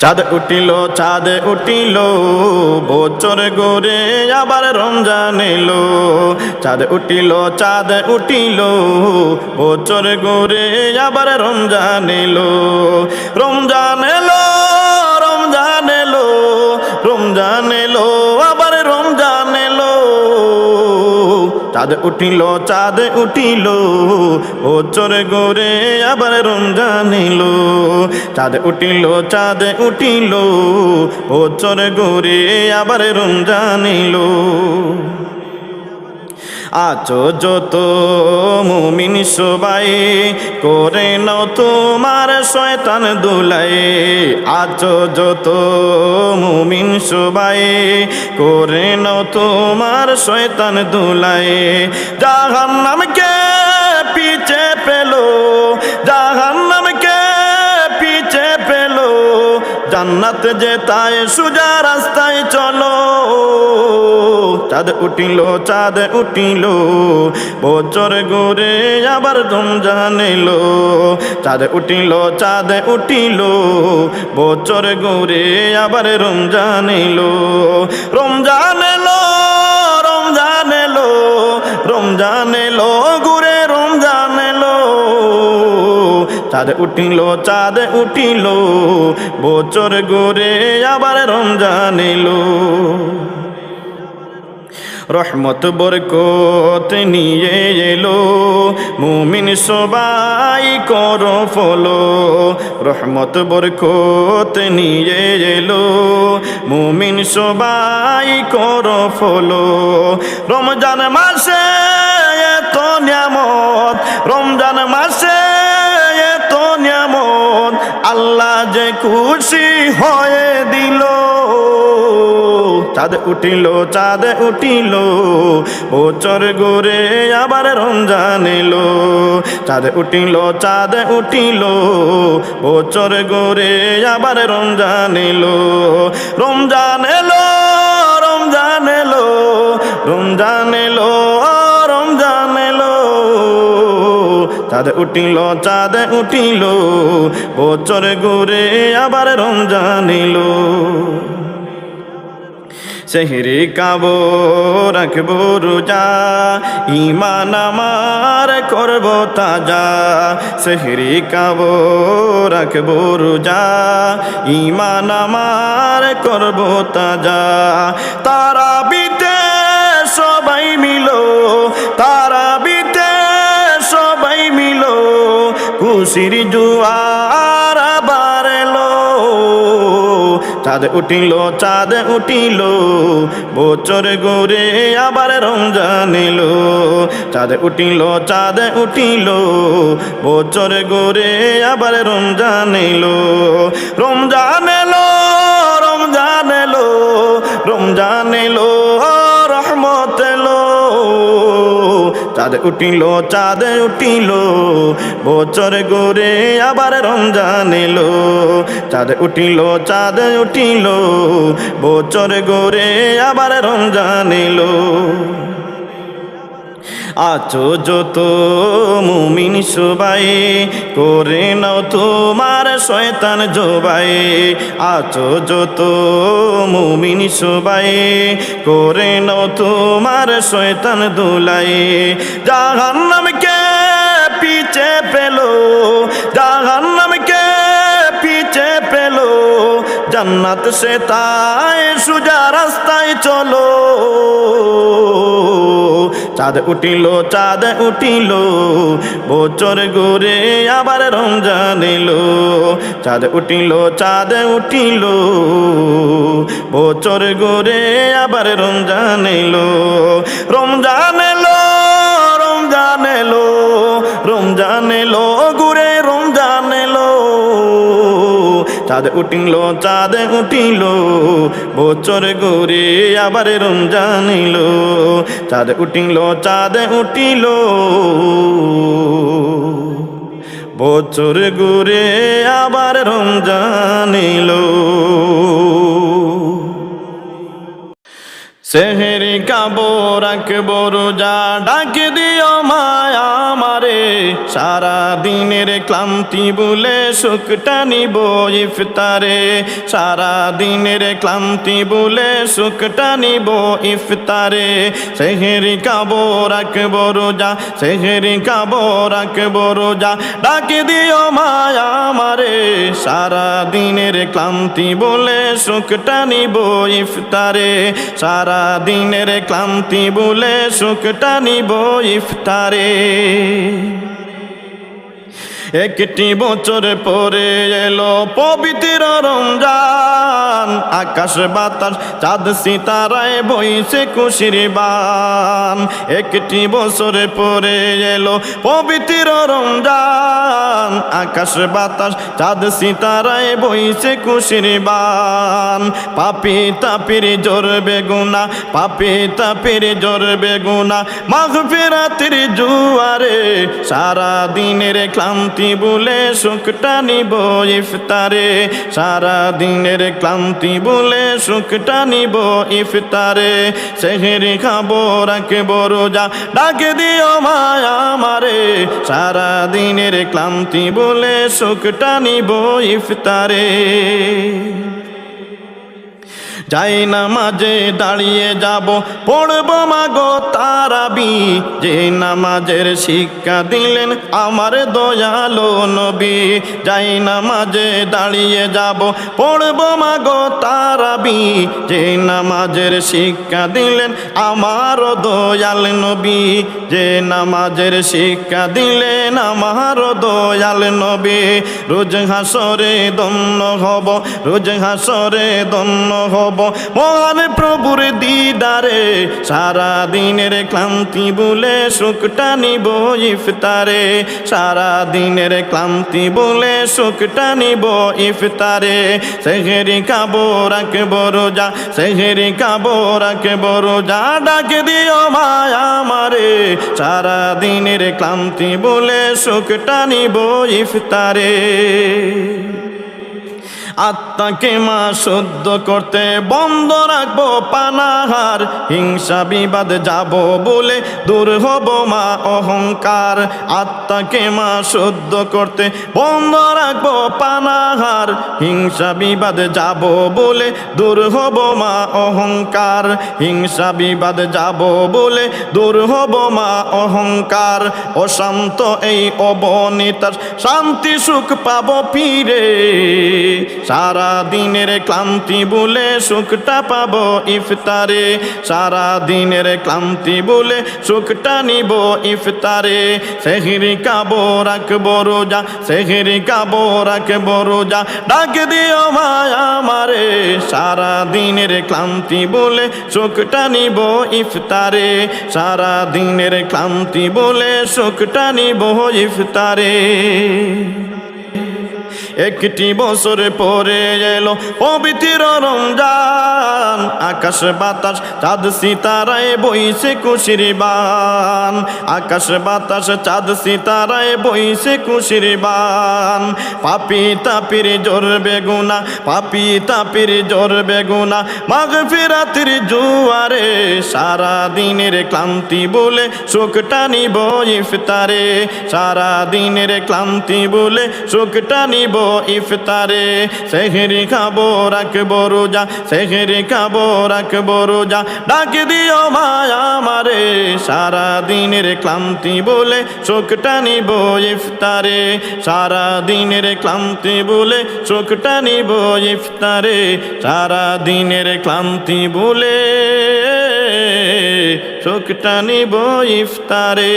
চাঁদ উঠিল চাঁদ উঠিল, বছর গোরে আবার রমজান এলো। চাঁদ উঠিল চাঁদ উঠিল, বছর গোরে আবার রমজান এলো। রমজান এলো চাঁদ উঠিল চাঁদ উঠিল, ও চোর গোরে আবার রমজান এলো চাঁদ উঠিল চাঁদ উঠিল, ও চোর গোরে আবার রমজান এলো আছো যত মুমিন সবাই, করে নাও তোমার শয়তান দুলাই। আছো যত মুমিন সবাই, করে নাও তোমার শয়তান দুলাই। জাহান নামকে পিছে পেল জাহান নামকে পিছে পেল জান্নাত যে তাই, সুজা রাস্তায় চলো। চাঁদ উঠিল চাঁদ উঠিল। বছর গোরে আবার রমজান এলো। চাঁদ উঠিল চাঁদ উঠিল। বছর গোরে আবার রমজান এলো। রমজান এলো রমজান এলো। রমজান এলো, ঘুরে রমজান এলো। চাঁদ উঠিল চাঁদ উঠিল। বছর গোরে আবার রমজান এলো। রহমত, বরকত নিয়ে এলো। মুমিন সবাই করো ফলো। রহমত, বরকত নিয়ে এলো। মুমিন সবাই করো ফলো। রমজান মাসে এত নিয়ামত, রমজান মাসে এত নিয়ামত, আল্লাহ যে খুশি হয়ে দিল। চাঁদ উঠিল চাঁদ উঠিল, বছর গোরে আবার রমজান এলো। চাঁদ উঠিল চাঁদ উঠিল, বছর গোরে আবার রমজান এলো। রমজান এলো রমজান এলো রমজান এলো রমজান এলো। চাঁদ উঠিল চাঁদ উঠিল, বছর গোরে আবার রমজান এলো। সেহরি কাবো, রাখব রোজা। ইমান আমার করব তাজা। সেহরি কাবো, রাখব রোজা। ইমান আমার করব তাজা। তারা বিতে সবাই মিলো তারা বিতে সবাই মিলো। খুশির জুয়ার চাঁদ উঠিল চাঁদ উঠিল, বছর গোরে আবার রমজান এলো চাঁদ উঠিল চাঁদ উঠিল, বছর গোরে আবার রমজান এলো রমজান এলো চাঁদ উঠিল চাঁদ উঠিল, বছর গোরে আবার রমজান এলো। চাঁদ উঠিল চাঁদ উঠিল, বছর গোরে আবার রমজান এলো। আছো যত মুমিন সবাই, করে নাও তোমার শয়তান জবাই। আছো যত মুমিন সবাই, করে নাও তোমার শয়তান দুলাই। নামকে পিছে পেল নামকে পিছে পেল জান্নাত সে তাই সুজা রাস্তায় চলো। চাঁদ উঠিল চাঁদ উঠিল, বছর গোরে আবার রমজান এলো। চাঁদ উঠিল চাঁদ উঠিল, বছর গোরে আবার রমজান এলো। রমজান এলো রমজান এলো রমজান এলো, ঘুরে রমজান এলো। চাঁদ উঠিল চাঁদ উঠিল, বছর গোরে আবার রমজান এলো। চাঁদ উঠিল চাঁদ উঠিল। বছর ঘুরে আবার রমজান এলো সেহেরি কাবো রাখব, রোজা ডাক দিও মায়া সারা দিনের ক্লান্তি বলে সুখটা নিব ইফতারে। সারা দিনের ক্লান্তি বলে সুখটা নিব ইফতারে। সেহেরি কাবো রাখব রোজা। সেহেরি কাবো রাখব রোজা। ডাকে দিও মায়া মারে সারা দিনের ক্লান্তি বলে সুখটা নিব ইফতারে। সারা দিনের ক্লান্তি বলে সুখটা নিব ইফতারে। একটি বছর পরে এলো পবিত্র রমজান। আকাশ বাতাস, চাঁদ সিতারায় বইছে খুশির বান। একটি বছর পরে এলো পবিত্র রমজান। আকাশ বাতাস, চাঁদ সিতারায় বইছে খুশির বান। পাপি তাপির জোর বেগুনা, পাপি তাপির জোর বেগুনা। মাঘ ফেরাতির জুয়ারে সারা দিনের ক্লান্তি বলে সুখটা নিব ইফতারে। সারা দিনের ক্লান্তি বলে সুখটা নিব ইফতারে। সেহেরি খাব, রাখব রোজা, ডাকে দিও মায়া মারে সারা দিনের ক্লান্তি বলে সুখটা নিব ইফতারে। যাই না মাঝে দাঁড়িয়ে যাব, পড়ব মাগো তারাবি। যে নামাজের শিক্ষা দিলেন আমার দয়ালো নবী। যাই না মাঝে দাঁড়িয়ে যাব, পড়ব মাগো তারাবি। যে নামাজের শিক্ষা দিলেন আমার দয়াল নবী। যে নামাজের শিক্ষা দিলেন আমার দয়াল নবী। রোজ হাসরে দন্ন হব, রোজ হাসরে দন্ন হব। মহান প্রভুর দিদারে সারা দিনের ক্লান্তি বলে সুখটা নিব ইফতারে। সারা দিনের ক্লান্তি বলে সুখটা নিব ইফতারে। সেহেরি কাবো রাখব রোজা, সেহেরি কাবো রাখব রোজা। ডাকে দিও মায়া মারে সারা দিনের ক্লান্তি বলে সুখটা নিব ইফতারে। আত্মাকে মা শুদ্ধ করতে বন্ধ রাখব পানাহার। হিংসা বিবাদ যাব বলে দূর হব মা অহংকার। আত্মাকে মা শুদ্ধ করতে বন্ধ রাখব পানাহার। হিংসা বিবাদ যাব বলে দূর হব মা অহংকার। হিংসা বিবাদ যাব বলে দূর হব মা অহংকার। অশান্ত এই অবনীতার শান্তি সুখ পাব ফিরে। সারা দিনের ক্লান্তি বলে সুখটা পাবো ইফতারে। সারা দিনের ক্লান্তি বলে সুখটা নিব ইফতারে। সেহিরি কাবো রাখব রোজা, সেহিরি কাবো রাখব রোজা। ডাক দিও মায়া মারে সারা দিনের ক্লান্তি বলে সুখটা নিব ইফতারে। সারা দিনের ক্লান্তি বলে সুখটা নিব ইফতারে। একটি বছর পরে এলো পবিত্র রমজান। আকাশ বাতাস, চাঁদ সিতারায় বইছে খুশির বান। আকাশ বাতাস, চাঁদ সিতারায় বইছে খুশির বান। পাপি তাপির জোর বেগুনা, পাপি তাপির জোর বেগুনা। মাঘ ফিরাতির জুয়ারে সারা দিনের ক্লান্তি বলে সুখ নিব ইফতারে। সারা দিনের ক্লান্তি বলে সুখ নিব ইফতারে, সেহেরি খাব, রাখব রোজা, সেহেরি খাব, রাখব রোজা। ডাকে দিও মায়া মারে সারা দিনের ক্লান্তি বলে সুখটা নিব ইফতারে। সারা দিনের ক্লান্তি বলে সুখটা নিব ইফতারে। সারা দিনের ক্লান্তি বলে সুখটা নিব ইফতারে।